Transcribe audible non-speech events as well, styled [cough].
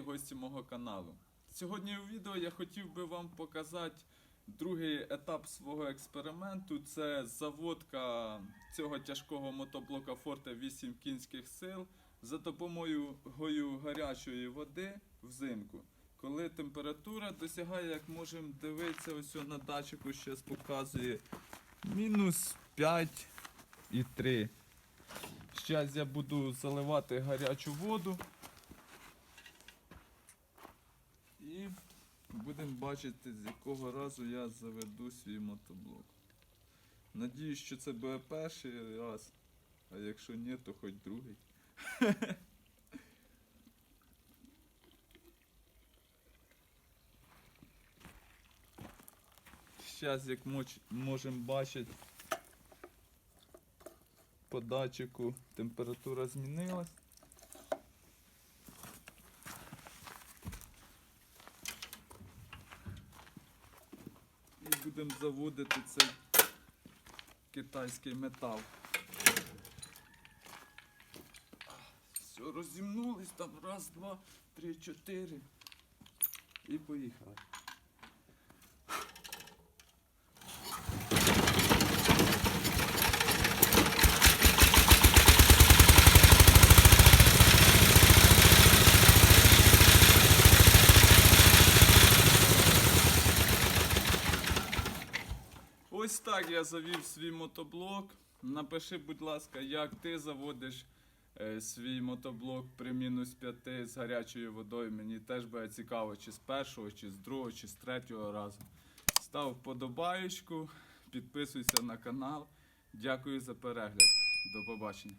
гості мого каналу. Сьогодні у відео я хотів би вам показати другий етап свого експерименту. Це заводка цього тяжкого мотоблока Forte 8 кінських сил за допомогою гою гарячої води взимку. Коли температура досягає, як можемо дивитися, ось на датчику зараз показує мінус 5 і 3. Зараз я буду заливати гарячу воду. І будемо бачити, з якого разу я заведу свій мотоблок. Надіюсь, що це буде перший раз, а якщо ні, то хоч другий. [laughs] Зараз, як можемо бачити, по датчику температура змінилась. Будемо заводити цей китайський метал. Все, розімнулись там. Раз, два, три, чотири. І поїхали. Ось так я завів свій мотоблок. Напиши, будь ласка, як ти заводиш е, свій мотоблок при мінус 5 з гарячою водою. Мені теж буде цікаво, чи з першого, чи з другого, чи з третього разу. Став вподобаєчку, підписуйся на канал. Дякую за перегляд. До побачення.